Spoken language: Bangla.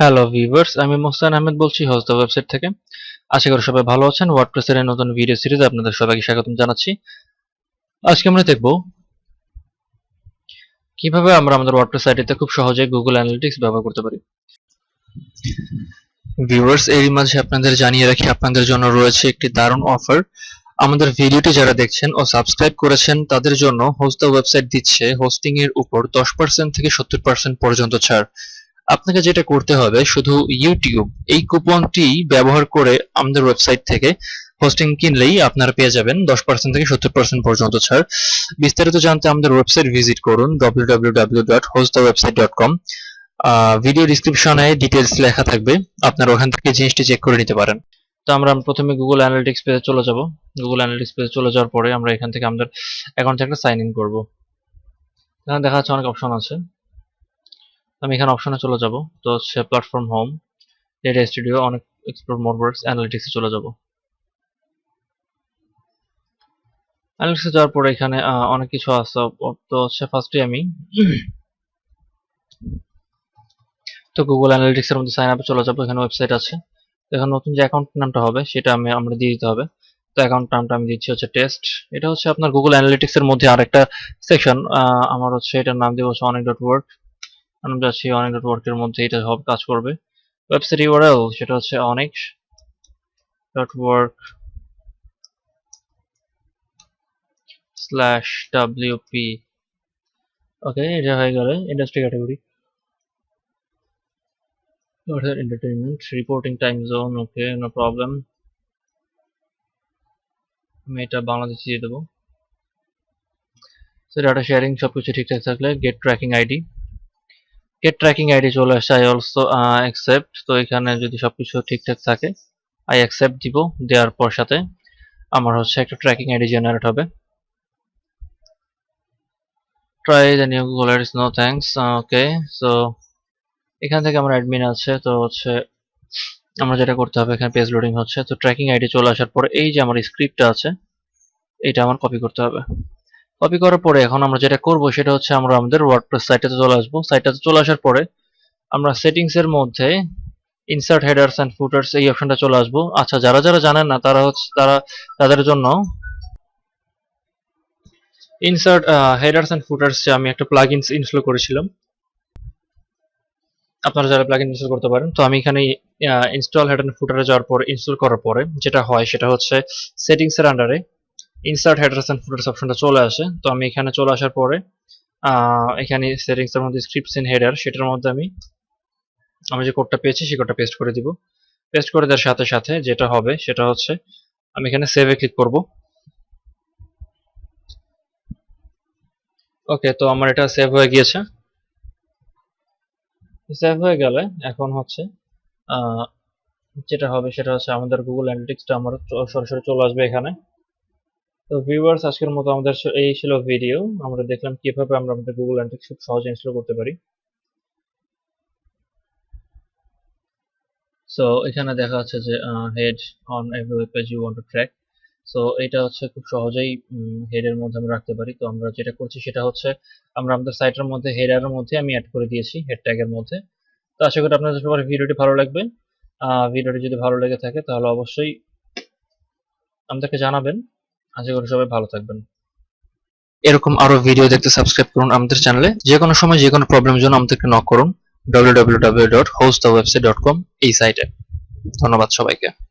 হ্যালো ভিভার্স আমি মোহসেন আহমেদ বলছি হোস্ট ওয়েবসাইট থেকে। আশা করি সবাই ভালো আছেন। ওয়ার্ডপ্রেসের নতুন ভিডিও সিরিজে আপনাদের সবাইকে স্বাগতম জানাচ্ছি। আজকে আমরা দেখব কীভাবে আমরা আমাদের ওয়ার্ডপ্রেস সাইটে খুব সহজে গুগল অ্যানালিটিক্স ব্যবহার করতে পারি। ভিউয়ার্স এরই মাঝে আপনাদের জানিয়ে রাখি, আপনাদের জন্য রয়েছে একটি দারুণ অফার আমাদের ভিডিওটি যারা দেখছেন ও সাবস্ক্রাইব করেছেন, তাদের জন্য হোস্ট ওয়েবসাইট দিচ্ছে হোস্টিং এর উপর দশ পার্সেন্ট থেকে সত্তর পার্সেন্ট পর্যন্ত ছাড়। আপনাকে যেটা করতে হবে, শুধু ইউটিউব এই কুপনটি ব্যবহার করে আমাদের ওয়েবসাইট থেকে হোস্টিং কিনলেই আপনারা পেয়ে যাবেন দশ পার্সেন্ট থেকে সত্তর পার্সেন্ট পর্যন্ত ছাড়। বিস্তারিত জানতে আমাদের ওয়েবসাইট ভিজিট করুন www.hostthewebsite.com ভিডিও ডিসক্রিপশনে ডিটেলস লেখা থাকবে, আপনারা ওখান থেকে জিনিসটি চেক করে নিতে পারেন। তো আমরা প্রথমে গুগল অ্যানালিটিক্স পেজে চলে যাব। গুগল অ্যানালিটিক্স পেজে চলে যাওয়ার পরে আমরা এখান থেকে আমাদের অ্যাকাউন্ট থেকে সাইন ইন করব। এখানে দেখা যাচ্ছে অনেক অপশন আছে। আমি এখানে অপশনে চলে যাব। তো হচ্ছে প্ল্যাটফর্ম হোম ডেটা স্টুডিও অনেক এক্সপ্লোর মোডওয়ার্কস অ্যানালিটিক্সে চলে যাব। অ্যানালিটিক্সে যাওয়ার পরে এখানে অনেক কিছু আছে। তো হচ্ছে ফার্স্টে আমি তো গুগল অ্যানালিটিক্স এর মধ্যে সাইন আপে চলে যাব। এখানে ওয়েবসাইট আছে। এখানে নতুন যে অ্যাকাউন্ট নামটা হবে, সেটা আমি, আমরা দিয়ে দিতে হবে। তো অ্যাকাউন্ট নামটা আমি দিচ্ছি হচ্ছে টেস্ট এটা হচ্ছে আপনার গুগল অ্যানালিটিক্স এর মধ্যে আরেকটা সেকশন আমার হচ্ছে এটার নাম দিব হচ্ছে অনেক ডট ওয়ার্ক আমি যাচ্ছি অনেক ডট ওয়ার্কের মধ্যে এটা সব কাজ করবে। ওয়েবসাইট ইউআরএল সেটা হচ্ছে অনেক dot work slash WP okay এটা হয়ে গেলে industry category entertainment reporting time zone okay no problem আমি এটা বাংলাদেশে দিয়ে দেবো। সো ডাটা শেয়ারিং সবকিছু ঠিকঠাক থাকলে get tracking ID get tracking ID চলে আসছে আই অলসো অ্যাকসেপ্ট তো এখানে যদি সবকিছু ঠিকঠাক থাকে আই অ্যাকসেপ্ট দিব দেওয়ার পর সাথে আমার হচ্ছে একটা ট্র্যাকিং আইডি জেনারেট হবে। Try the new Google is no thanks okay so এখান থেকে আমার অ্যাডমিন আছে, তো হচ্ছে আমরা যেটা করতে হবে, এখানে পেজ লোডিং হচ্ছে, তো ট্র্যাকিং আইডি চলে আসার পর এই যে আমার স্ক্রিপ্টটা আছে, এটা আমার কপি করতে হবে। কপি করার পরে এখন আমরা যেটা করব সেটা হচ্ছে আমরা আমাদের ওয়ার্ডপ্রেস সাইটে চলে আসব। সাইটটাতে চলে আসার পরে আমরা সেটিংস এর মধ্যে ইনসার্ট হেডার্স অ্যান্ড ফুটার্স এই অপশনটা চলে আসব। আচ্ছা যারা যারা জানেন না, তারা হচ্ছে, তারা তাদের জন্য ইনসার্ট হেডার্স অ্যান্ড ফুটার্স আমি একটা প্লাগইনস ইনস্টল করেছিলাম। আপনারা যারা প্লাগইন ইনস্টল করতে পারেন, তো আমি এখানে ইনস্টল হেড অ্যান্ড ফুটারে যাওয়ার পর ইনস্টল করার পরে যেটা হয় সেটা হচ্ছে সেটিংস এর আন্ডারে ইনসার্ট হেডার্স অ্যান্ড ফুটার্স অপশনটা চলে আসে। তো আমি এখানে চলে আসার পরে এখানে সেটিংস এর মধ্যে স্ক্রিপ্টস ইন হেডার সেটার মধ্যে আমি আমি যে কোডটা পেয়েছি, সেই কোডটা পেস্ট করে দিব। পেস্ট করে দেওয়ার সাথে সাথে যেটা হবে, সেটা হচ্ছে, আমি এখানে সেভে ক্লিক করব। ওকে তো আমার এটা সেভ হয়ে গিয়েছে। সেভ হয়ে গেলে এখন হচ্ছে যেটা হবে সেটা হচ্ছে আমাদের গুগল অ্যানালিটিক্সটা আমার সরাসরি চলে আসবে এখানে। তো ভিউয়ার্স আজকের মতো আমাদের এই ছিল ভিডিও আমরা দেখলাম কীভাবে আমরা আমাদের গুগল অ্যানালিটিক্স খুব সহজে ইনস্টল করতে পারি। সো এখানে দেখা যাচ্ছে যে head on every web page you want to track so এটা হচ্ছে খুব সহজেই হেডের মধ্যে আমরা রাখতে পারি। তো আমরা যেটা করছি সেটা হচ্ছে, আমরা আমাদের সাইটের মধ্যে হেডারের মধ্যে আমি অ্যাড করে দিয়েছি হেড ট্যাগের মধ্যে। তো আশা করি আপনাদের সবার ভিডিওটি ভালো লাগবে। ভিডিওটি যদি ভালো লেগে থাকে, তাহলে অবশ্যই আমাদেরকে জানাবেন। আশা করি সবাই ভালো থাকবেন। এরকম আরও ভিডিও দেখতে সাবস্ক্রাইব করুন আমাদের চ্যানেলে যে কোনো সময় যে কোনো প্রবলেমের জন্য আমাদেরকে নক করুন। www.hostthewebsite.com এই সাইটে ধন্যবাদ সবাইকে।